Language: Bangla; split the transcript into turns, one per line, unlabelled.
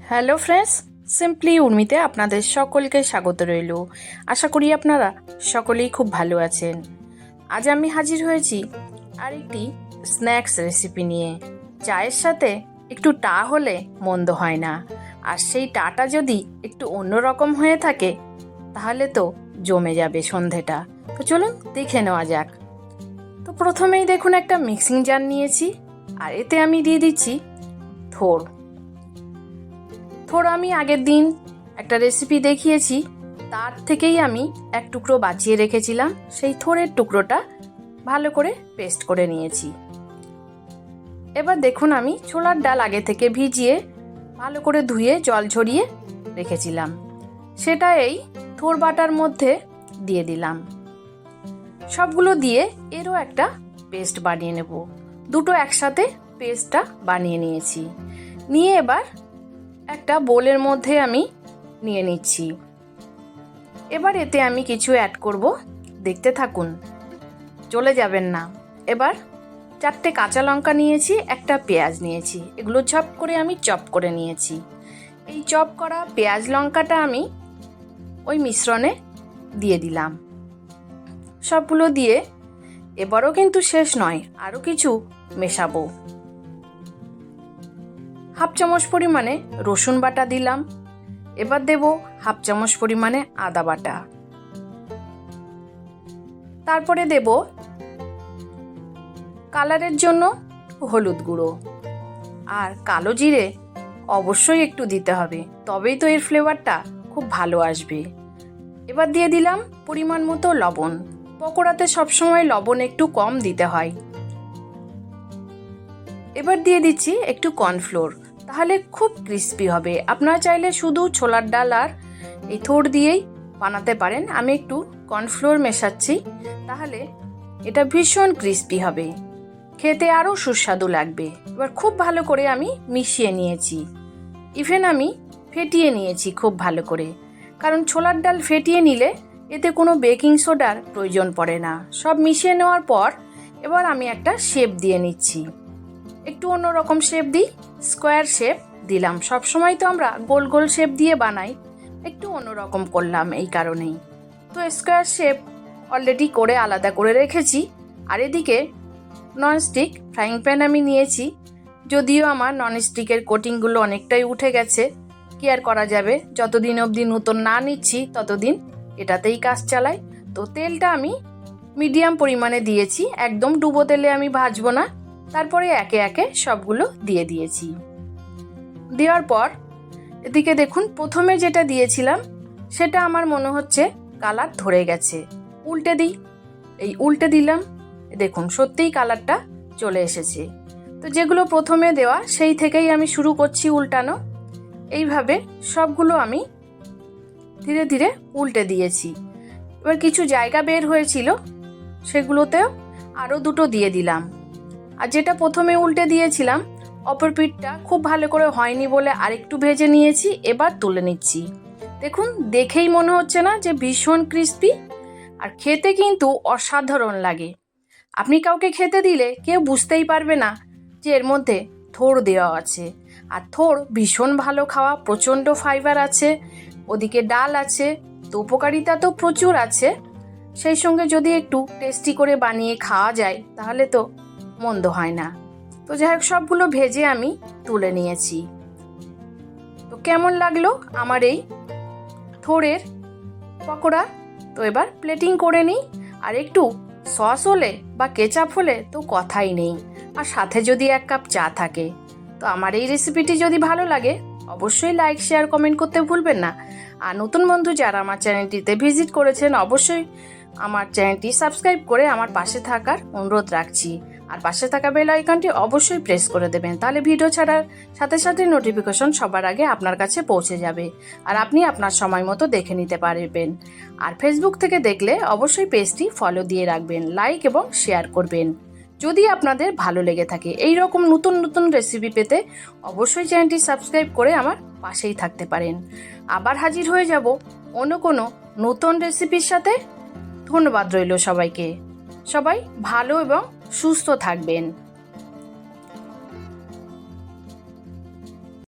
হ্যালো ফ্রেন্ডস সিম্পলি উর্মিতে আপনাদের সকলকে স্বাগত রইল। আশা করি আপনারা সকলেই খুব ভালো আছেন। আজ আমি হাজির হয়েছি আরেকটি স্ন্যাক্স রেসিপি নিয়ে। চায়ের সাথে একটু টা হলে মন্দ হয় না। আর সেই টাটা যদি একটু অন্যরকম হয়ে থাকে, তাহলে তো জমে যাবে সন্ধেটা। তো চলুন দেখে নেওয়া যাক। তো প্রথমেই দেখুন একটা মিক্সিং জার নিয়েছি, আর এতে আমি দিয়ে দিচ্ছি থোড়। থোড় আমি আগের দিন একটা রেসিপি দেখিয়েছি, তার থেকেই আমি এক টুকরো বাঁচিয়ে রেখেছিলাম, সেই থোড়ের টুকরোটা ভালো করে পেস্ট করে নিয়েছি। এবার দেখুন আমি ছোলার ডাল আগে থেকে ভিজিয়ে ভালো করে ধুয়ে জল ঝরিয়ে রেখেছিলাম। সেটা এই থোর বাটার মধ্যে দিয়ে দিলাম। সবগুলো দিয়ে এরও একটা পেস্ট বানিয়ে নেব। দুটো একসাথে পেস্টটা বানিয়ে নিয়েছি। নিয়ে এবার একটা বোলের মধ্যে আমি নিয়ে নিচ্ছি। এবার এতে আমি কিছু অ্যাড করব। দেখতে থাকুন। চলে যাবেন না। এবার চারটে কাঁচা লঙ্কা নিয়েছি, একটা পেঁয়াজ নিয়েছি। এগুলো চপ করে আমি চপ করে নিয়েছি। এই চপ করা পেঁয়াজ লঙ্কাটা আমি ওই মিশ্রণে দিয়ে দিলাম। সবগুলো দিয়ে এবারও কিন্তু শেষ নয়, আরও কিছু মেশাবো। হাফ চামচ পরিমাণে রসুন বাটা দিলাম। এবার দেব হাফ চামচ পরিমাণে আদা বাটা। তারপরে দেব কালারের জন্য হলুদ গুঁড়ো। আর কালো জিরে অবশ্যই একটু দিতে হবে, তবেই তো এর ফ্লেভারটা খুব ভালো আসবে। এবার দিয়ে দিলাম পরিমাণ মতো লবণ। পকোড়াতে সবসময় লবণ একটু কম দিতে হয়। এবার দিয়ে দিচ্ছি একটু কর্নফ্লোর। তাহলে খুব ক্রিস্পি হবে। আপনারা চাইলে শুধু ছোলার ডাল আর এই থোড় দিয়েই বানাতে পারেন। আমি একটু কর্নফ্লোর মেশাচ্ছি, তাহলে এটা ভীষণ ক্রিস্পি হবে। খেতে আরও সুস্বাদু লাগবে। এবার খুব ভালো করে আমি মিশিয়ে নিয়েছি। ইভেন আমি ফেটিয়ে নিয়েছি খুব ভালো করে। কারণ ছোলার ডাল ফেটিয়ে নিলে এতে কোনো বেকিং সোডার প্রয়োজন পড়ে না। সব মিশিয়ে নেওয়ার পর এবার আমি একটা শেপ দিয়ে নিচ্ছি। একটু অন্যরকম শেপ দিই স্কোয়ার শেপ দিলাম। সব সময় তো আমরা গোল গোল শেপ দিয়ে বানাই, একটু অন্যরকম করলাম এই কারণেই। তো স্কোয়ার শেপ অলরেডি করে আলাদা করে রেখেছি। আর এদিকে ননস্টিক ফ্রাইং প্যান আমি নিয়েছি। যদিও আমার ননস্টিকের কোটিংগুলো অনেকটাই উঠে গেছে। কি আর করা যাবে? যতদিন অবধি নতুন না নিচ্ছি, ততদিন এটাতেই কাজ চালাই। তো তেলটা আমি মিডিয়াম পরিমাণে দিয়েছি। একদম ডুবো তেলে আমি ভাজবো না। তারপরে একে একে সবগুলো দিয়ে দিয়েছি। দেওয়ার পর এদিকে দেখুন, প্রথমে যেটা দিয়েছিলাম, সেটা আমার মনে হচ্ছে কালার ধরে গেছে। উল্টে দিই, এই উল্টে দিলাম, দেখুন, সত্যিই কালারটা চলে এসেছে। তো যেগুলো প্রথমে দেওয়া, সেই থেকেই আমি শুরু করছি উল্টানো। এইভাবে সবগুলো আমি ধীরে ধীরে উল্টে দিয়েছি। এবার কিছু জায়গা বের হয়েছিল, সেগুলোতেও আরও দুটো দিয়ে দিলাম। আর যেটা প্রথমে উল্টে দিয়েছিলাম, অপর পিঠটা খুব ভালো করে হয়নি বলে আরেকটু ভেজে নিয়েছি, এবার তুলে নিচ্ছি। দেখুন, দেখেই মনে হচ্ছে না যে ভীষণ ক্রিস্পি আর খেতে কিন্তু অসাধারণ লাগে। আপনি কাউকে খেতে দিলে কেউ বুঝতেই পারবে না যে এর মধ্যে থোড় দেওয়া আছে। আর থোড় ভীষণ ভালো খাওয়া, প্রচণ্ড ফাইবার আছে, ওদিকে ডাল আছে তো উপকারিতা তো প্রচুর আছে। সেই সঙ্গে যদি একটু টেস্টি করে বানিয়ে খাওয়া যায়, তাহলে তো মন্দ হয় না। তো যাই হোক সবগুলো ভেজে আমি তুলে নিয়েছি। তো কেমন লাগল আমার এই থোড়ের পকোড়া? তো এবার প্লেটিং করে নিই। আর একটু সস হলে বা কেচাপ হলে তো কথাই নেই। আর সাথে যদি এক কাপ চা থাকে। তো আমার এই রেসিপিটি যদি ভালো লাগে, অবশ্যই লাইক শেয়ার কমেন্ট করতে ভুলবেন না। আর নতুন বন্ধু যারা আমার চ্যানেলটিতে ভিজিট করেছেন, অবশ্যই আমার চ্যানেলটি সাবস্ক্রাইব করে আমার পাশে থাকার অনুরোধ রাখছি। আর পাশে থাকা বেল আইকনটি অবশ্যই প্রেস করে দেবেন, তাহলে ভিডিও ছাড়ার সাথে সাথে নোটিফিকেশন সবার আগে আপনার কাছে পৌঁছে যাবে আর আপনি আপনার সময় মতো দেখে নিতে পারবেন। আর ফেসবুক থেকে দেখলে অবশ্যই পেজটি ফলো দিয়ে রাখবেন লাইক এবং শেয়ার করবেন। যদি আপনাদের ভালো লেগে থাকে এই রকম নতুন নতুন রেসিপি পেতে অবশ্যই চ্যানেলটি সাবস্ক্রাইব করে আমার পাশেই থাকতে পারেন। আবার হাজির হয়ে যাব অন্য কোনো নতুন রেসিপির সাথে। ধন্যবাদ রইল সবাইকে। সবাই ভালো এবং সুস্থ থাকবেন।